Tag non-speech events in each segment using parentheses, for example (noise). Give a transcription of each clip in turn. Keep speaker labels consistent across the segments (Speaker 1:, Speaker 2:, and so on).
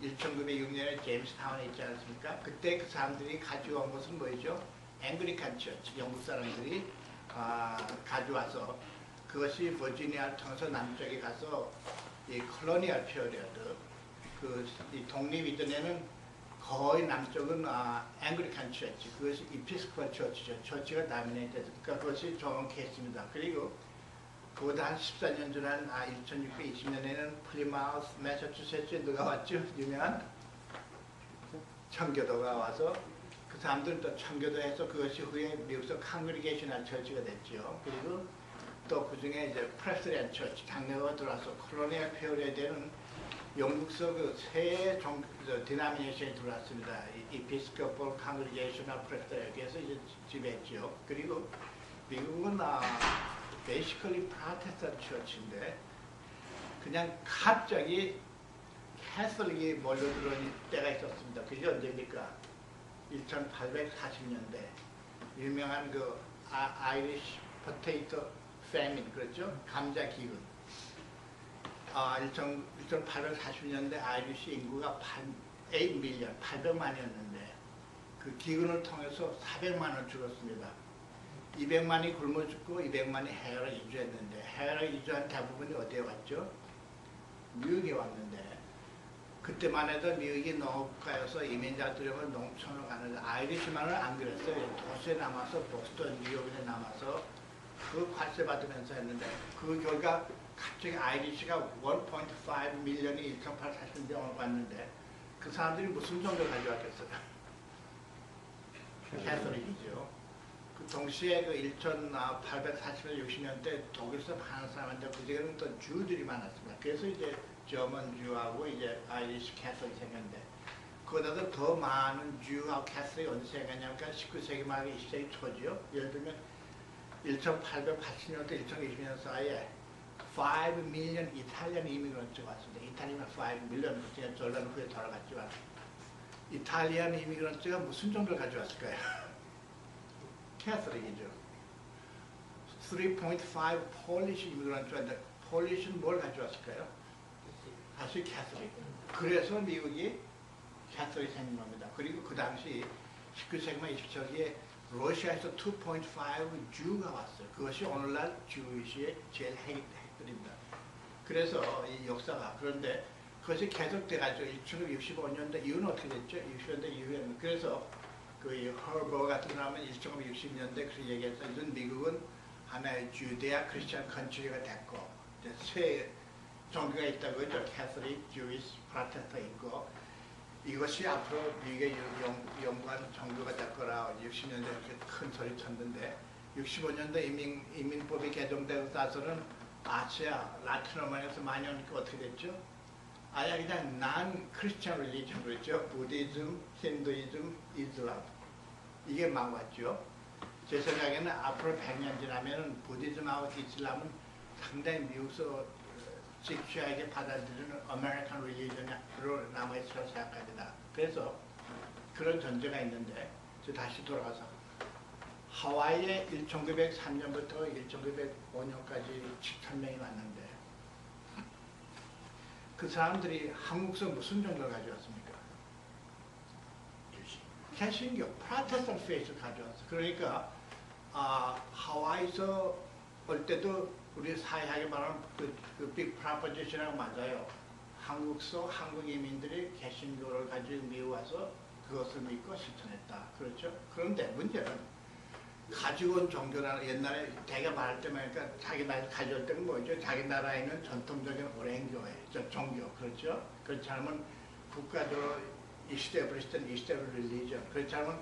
Speaker 1: 1906년에 제임스 타운에 있지 않습니까? 그때 그 사람들이 가져온 것은 뭐죠? 앵그리칸 처치, 영국 사람들이 아, 가져와서 그것이 버지니아를 통해서 남쪽에 가서 이 콜로니얼 피어리어드 그이 독립 이전에는 거의 남쪽은 아, 앵그리칸 처치, 그것이 이피스코팔 처치죠. 처치가 다미네이트 됐으니까 그것이 정확히 했습니다. 그리고 그보다 한 14년 전, 한 아, 1620년에는 플리마우스, 매사추세츠에 누가 왔죠? 유명한 청교도가 와서 그 사람들은 또 청교도에서 그것이 후에 미국서 칸그리게이셔널 처치가 됐죠. 그리고 또 그중에 이제 프레스리안 처치, 당내가 들어와서 콜로니얼 페어리에 되는 영국서 그새 디나미네이션이 들어왔습니다. 이피스코폴 칸그리게이셔널 프레스리안에서 이제 지배했죠. 그리고 미국은 아, 베이시컬리 프라테스탄 처치인데 그냥 갑자기 캐슬릭이 몰려들어온 때가 있었습니다. 그게 언제입니까? 1840년대 유명한 그 아, 아이리시 포테이토 패민 그렇죠? 감자 기근 아, 1840년대 아이리시 인구가 8, 8밀리언, 800만이었는데 그 기근을 통해서 400만을 죽었습니다. 200만이 굶어 죽고 200만이 해외로 이주했는데 해외로 이주한 대부분이 어디에 왔죠? 미국에 왔는데 그때만 해도 미국이 농업가여서 이민자들이 농촌으로 가는데 아이리시만은 안 그랬어요. 도시에 남아서 보스턴, 뉴욕에 남아서 그 관세 받으면서 했는데 그 결과 갑자기 아이리시가 1.5 밀리언이 1840년대 왔는데 그 사람들이 무슨 정도를 가져왔겠어요? 캐서릭이죠. 그 동시에 그 1840년, 60년대 독일에서 많은 사람인데 그중에는 또 주들이 많았습니다. 그래서 이제 저먼 주하고 이제 아이리시 캐서릭이 생겼는데 그보다도 더 많은 주하고 캐서릭이 언제 생겼냐면 19세기 말 20세기 초죠. 예를 들면 1880년부터 2020년 사이에 5 밀리언 이탈리안 이미그런트가 왔습니다. 이탈리안 5 밀리언, 그때 전란 후에 돌아갔지만 이탈리안 이미그런트가 무슨 정도를 가져왔을까요? 캐서릭이죠. 3.5 폴리시 이미그런트인데 폴리시는 뭘 가져왔을까요? 다시 캐서릭. 그래서 미국이 캐서릭이 생긴 겁니다. 그리고 그 당시 19세기만 20세기에 러시아에서 2.5 주가 왔어요. 그것이 오늘날 주이시의 제일 핵들입니다. 그래서 이 역사가 그런데 그것이 계속돼가지고 1965년대 이후는 어떻게 됐죠? 60년대 이후에는 그래서 그 허버 같은 사람은 1960년대 그렇게 얘기했어. 요즘 미국은 하나의 주대아 크리스천 컨트리가 됐고 이제 새 종교가 있다고 했죠. 캐서릭, 주이스, 프라테스타 있고 이것이 앞으로 미국의 연 구한 종교가 될 거라 60년대 이렇게 큰 소리 쳤는데 65년대 이민, 이민법이 개정되고 나서는 아시아, 라틴 어메리카에서 많이 오니까 어떻게 됐죠? 아예 그냥 난 크리스천 릴리전 그랬죠. 부디즘, 힌두이즘, 이슬람 이게 막 왔죠. 제 생각에는 앞으로 100년 지나면 부디즘하고 이슬람은 상당히 미국서 직시하게 받아들이는 아메리칸 릴리전으로 남아있을 생각합니다. 그래서 그런 전제가 있는데 다시 돌아가서 하와이에 1903년부터 1905년까지 7천명이 왔는데 그 사람들이 한국서 무슨 정도를 가져왔습니까? 개신교, 프라테스탄 페이스를 가져왔어. 그러니까 아, 하와이에서 올 때도 우리 사회하게 말하는 그, 그 빅 프라포지션하고 맞아요. 한국서 한국 이민들이 개신교를 가지고 미워와서 그것을 믿고 실천했다. 그렇죠? 그런데 문제는 가지고 온 종교라는 옛날에 대개 말할 때만 그러니까 자기 나라 가져올 때는 뭐죠? 자기 나라에 있는 전통적인 오랜 교회, 저 종교, 그렇죠? 그렇지 않으면 국가적으로 이스테브리스든 이스테브 릴리전, 그렇지 않으면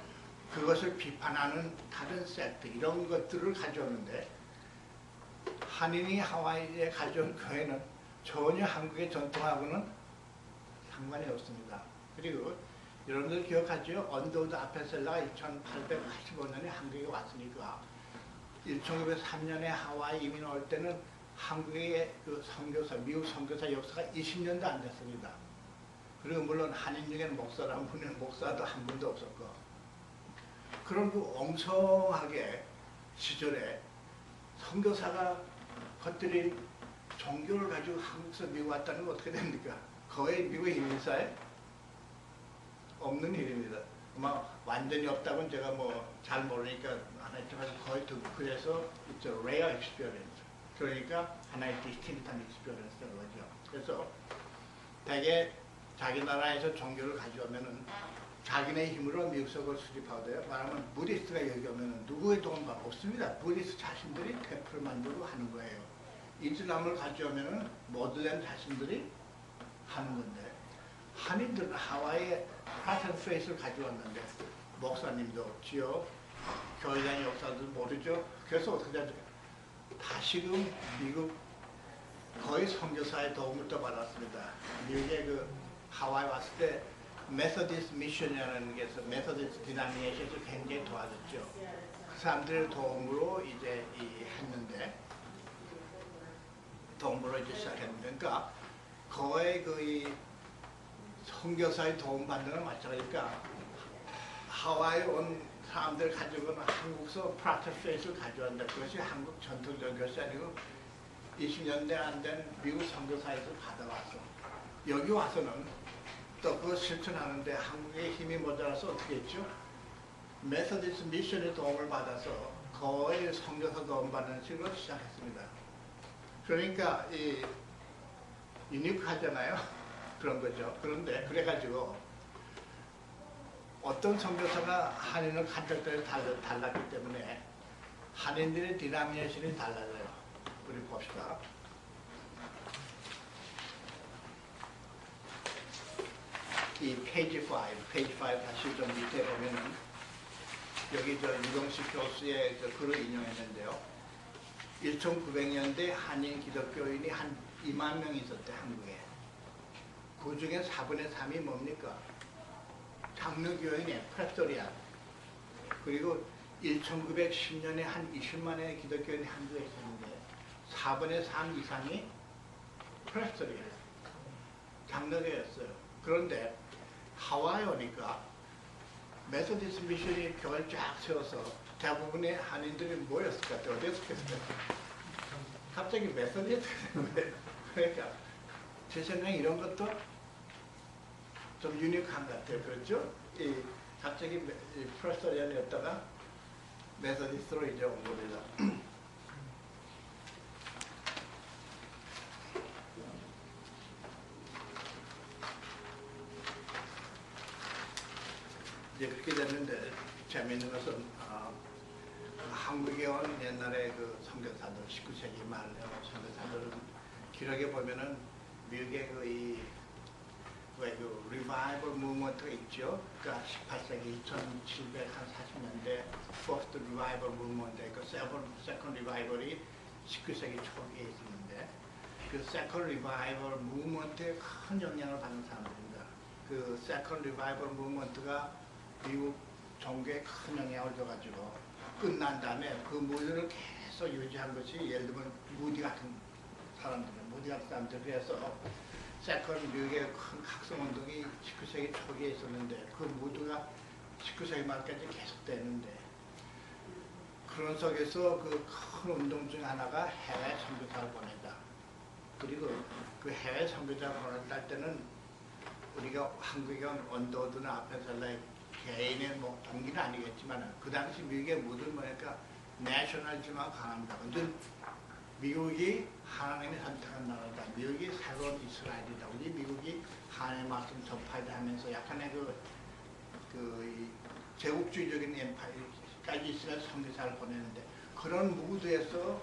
Speaker 1: 그것을 비판하는 다른 섹트 이런 것들을 가져오는데 한인이 하와이에 가져온 교회는 전혀 한국의 전통하고는 상관이 없습니다. 그리고 여러분들 기억하죠? 언더우드 아펜셀라가 1885년에 한국에 왔으니까 1903년에 하와이 이민 올 때는 한국의 그 선교사, 미국 선교사 역사가 20년도 안 됐습니다. 그리고 물론 한인 중에는 목사라는 분은 목사도 한 분도 없었고 그런 그 엉성하게 시절에 선교사가 것들이 종교를 가지고 한국에서 미국 왔다는 건 어떻게 됩니까? 거의 미국 이민사에 없는 일입니다. 아마 완전히 없다고는 제가 뭐 잘 모르니까 안 했지만 거의 듣고 그래서 it's a rare experience. 그러니까 하나의 디스틴트한 experience인 거죠. 그래서 대개 자기 나라에서 종교를 가져오면은 자기네 힘으로 미국 속을 수립하고요. 말하면 부디스트가 여기 오면은 누구의 도움도 없습니다. 부디스트 자신들이 템플을 만들고 하는 거예요. 이슬람을 가져오면은 모두된 자신들이 하는 건데 한인들은 하와이에 파텐 페이스를 가져왔는데 목사님도 없지요. 교회장 역사도 모르죠. 그래서 어떻게 하죠? 다시금 미국 거의 선교사의 도움을 또 받았습니다. 미국에 그 하와이 왔을 때 메서디스 미션이라는 게 있어 메서디스 디나미네이션에서 굉장히 도와줬죠. 그 사람들의 도움으로 이제 이 했는데 도움으로 이제 시작했는데 그러니까 거의 그이 선교사의 도움 받는 건 마찬가지니까 하와이 온 사람들 가지고는 한국서 프라트 페이스를 가져왔는데 그것이 한국 전통적 것이 아니고 20년대 안 된 미국 선교사에서 받아왔어. 여기 와서는 또 그거 실천하는데 한국의 힘이 모자라서 어떻게 했죠? 메서디스 미션의 도움을 받아서 거의 선교사 도움 받는 식으로 시작했습니다. 그러니까 이 유니크하잖아요. 그런 거죠. 그런데 그래가지고 어떤 선교사가 한인을 간접적으로 달라- 달랐기 때문에 한인들의 디나미네이션이 달라져요. 우리 봅시다. 이 페이지 5, 페이지 5 다시 좀 밑에 보면은 여기 저 유동식 교수의 저 글을 인용했는데요. 1900년대 한인 기독교인이 한 2만 명 있었대 한국에. 그 중에 4분의 3이 뭡니까? 장로교인의 프레토리안. 그리고 1910년에 한 20만의 기독교인이 한국에 있었는데 4분의 3 이상이 프레토리안. 장로교였어요. 그런데 하와이 오니까 메소디스 미션이 교회를 쫙 세워서 대부분의 한인들이 모였을 것 같아요. 어디서 겠어요 갑자기 메소디스가 되는 거예요. 그러니까 제 생각에 이런 것도 좀 유니크한 것 같아요. 그렇죠? 이 갑자기 메- 이 프레스토리안이었다가 메소디스로 이제 온 겁니다. (clears throat) 이제 그렇게 됐는데 재미있는 것은 어, 한국에 온 옛날에 그 선교사들 19세기 말 선교사들은 기록에 보면은 미국의 그이 왜그 리바이벌 무브먼트가 있죠. 그러니까 18세기 2740년대 퍼스트 리바이벌 무브먼트 그 세컨 리바이벌이 19세기 초기에 있었는데 그 세컨 리바이벌 무브먼트에 큰 영향을 받는 사람들입니다. 그 세컨 리바이벌 무브먼트가 미국 종교에 큰 영향을 줘가지고 끝난 다음에 그 무드를 계속 유지한 것이 예를 들면 무디 같은 사람들, 무디 같은 사람들 그래서 세컨 미국의 큰 학생운동이 19세기 초기에 있었는데 그 무드가 19세기 말까지 계속됐는데 그런 속에서 그 큰 운동 중 하나가 해외 선교사를 보낸다. 그리고 그 해외 선교사 보낸다 때는 우리가 한국에 온 원도드나 앞에서는 개인의 뭐 동기는 아니겠지만 그 당시 미국의 모든 뭐니까 내셔널지만 강합니다. 근데 미국이 하나님이 선택한 나라다. 미국이 새로운 이스라엘이다. 우리 미국이 하나님의 말씀 전파이다 하면서 약간의 그, 그이 제국주의적인 엠파이까지 이스라엘 선교사를 보내는데 그런 무드에서